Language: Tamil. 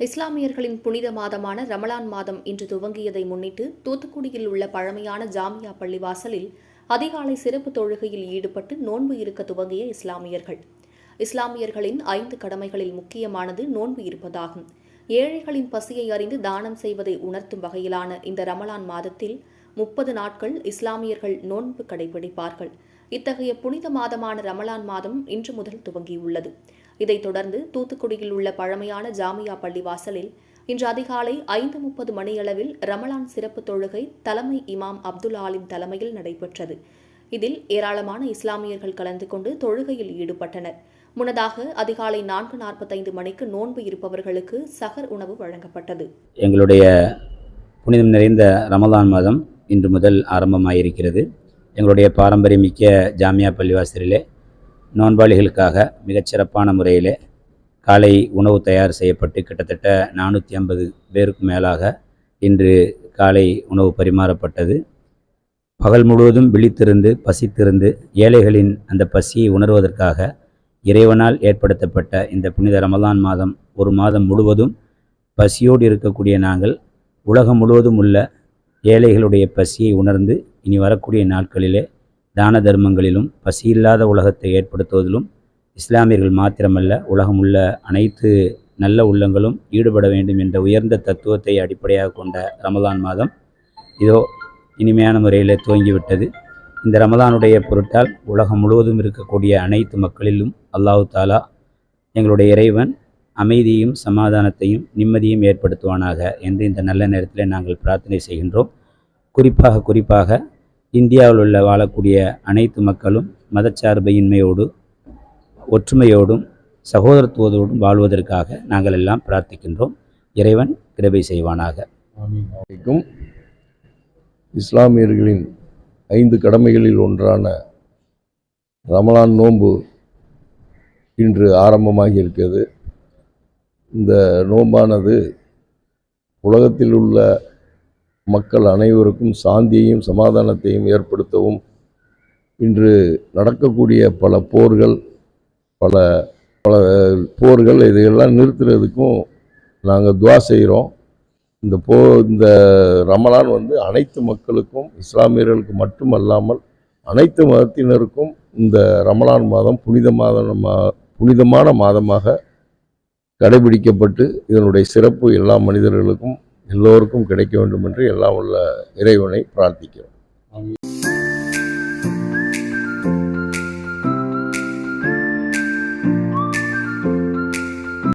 இஸ்லாமியர்களின் புனித மாதமான ரமலான் மாதம் இன்று துவங்கியதை முன்னிட்டு தூத்துக்குடியில் உள்ள பழமையான ஜாமியா பள்ளிவாசலில் அதிகாலை சிறப்பு தொழுகையில் ஈடுபட்டு நோன்பு இருக்க துவங்கிய இஸ்லாமியர்கள். இஸ்லாமியர்களின் ஐந்து கடமைகளில் முக்கியமானது நோன்பு இருப்பதாகும். ஏழைகளின் பசியை அறிந்து தானம் செய்வதை உணர்த்தும் வகையிலான இந்த ரமலான் மாதத்தில் முப்பது நாட்கள் இஸ்லாமியர்கள் நோன்பு கடைபிடிப்பார்கள். இத்தகைய புனித மாதமான ரமலான் மாதம் இன்று முதல் துவங்கியுள்ளது. இதைத் தொடர்ந்து தூத்துக்குடியில் உள்ள பழமையான ஜாமியா பள்ளி வாசலில் இன்று அதிகாலை ஐந்து முப்பது மணியளவில் ரமலான் சிறப்பு தொழுகை தலைமை இமாம் அப்துல் ஆலிம் தலைமையில் நடைபெற்றது. இதில் ஏராளமான இஸ்லாமியர்கள் கலந்து கொண்டு தொழுகையில் ஈடுபட்டனர். முன்னதாக அதிகாலை நான்கு நாற்பத்தைந்து மணிக்கு நோன்பு இருப்பவர்களுக்கு சகர் உணவு வழங்கப்பட்டது. எங்களுடைய புனிதம் நிறைந்த ரமலான் மாதம் இன்று முதல் ஆரம்பமாயிருக்கிறது. எங்களுடைய பாரம்பரியமிக்க ஜாமியா பள்ளிவாசலிலே நோன்பாளிகளுக்காக மிகச்சிறப்பான முறையிலே காலை உணவு தயார் செய்யப்பட்டு கிட்டத்தட்ட நானூற்றி ஐம்பது பேருக்கு மேலாக இன்று காலை உணவு பரிமாறப்பட்டது. பகல் முழுவதும் விழித்திருந்து பசித்திருந்து ஏழைகளின் அந்த பசியை உணர்வதற்காக இறைவனால் ஏற்படுத்தப்பட்ட இந்த புனித ரமலான் மாதம் ஒரு மாதம் முழுவதும் பசியோடு இருக்கக்கூடிய நாங்கள் உலகம் முழுவதும் உள்ள ஏழைகளுடைய பசியை உணர்ந்து இனி வரக்கூடிய நாட்களிலே தான தர்மங்களிலும் பசியில்லாத உலகத்தை ஏற்படுத்துவதிலும் இஸ்லாமியர்கள் மாத்திரமல்ல உலகம் உள்ள அனைத்து நல்ல உள்ளங்களும் ஈடுபட வேண்டும் என்ற உயர்ந்த தத்துவத்தை அடிப்படையாக கொண்ட ரமதான் மாதம் இதோ இனிமையான முறையில் துவங்கிவிட்டது. இந்த ரமதானுடைய பொருட்டால் உலகம் முழுவதும் இருக்கக்கூடிய அனைத்து மக்களிலும் அல்லாஹு தாலா எங்களுடைய இறைவன் அமைதியும் சமாதானத்தையும் நிம்மதியும் ஏற்படுத்துவானாக என்று இந்த நல்ல நேரத்தில் நாங்கள் பிரார்த்தனை செய்கின்றோம். குறிப்பாக குறிப்பாக இந்தியாவில் உள்ள வாழக்கூடிய அனைத்து மக்களும் மதச்சார்பையின்மையோடு ஒற்றுமையோடும் சகோதரத்துவத்தோடும் வாழ்வதற்காக நாங்கள் எல்லாம் பிரார்த்திக்கின்றோம். இறைவன் கிருபை செய்வானாக. இஸ்லாமியர்களின் ஐந்து கடமைகளில் ஒன்றான ரமலான் நோன்பு இன்று ஆரம்பமாகி இருக்கிறது. இந்த நோம்பானது உலகத்தில் உள்ள மக்கள் அனைவருக்கும் சாந்தியையும் சமாதானத்தையும் ஏற்படுத்தவும் இன்று நடக்கக்கூடிய பல போர்கள் பல பல போர்கள் இதையெல்லாம் நிறுத்துறதுக்கும் நாங்கள் துவா செய்கிறோம் இந்த போ இந்த ரமலான் வந்து அனைத்து மக்களுக்கும் இஸ்லாமியர்களுக்கு மட்டுமல்லாமல் அனைத்து மதத்தினருக்கும் இந்த ரமலான் மாதம் புனித மாதம் புனிதமான மாதமாக கடைபிடிக்கப்பட்டு இதனுடைய சிறப்பு எல்லா மனிதர்களுக்கும் எல்லோருக்கும் கிடைக்க வேண்டும் என்று எல்லாம் உள்ள இறைவனை பிரார்த்திக்கிறோம்.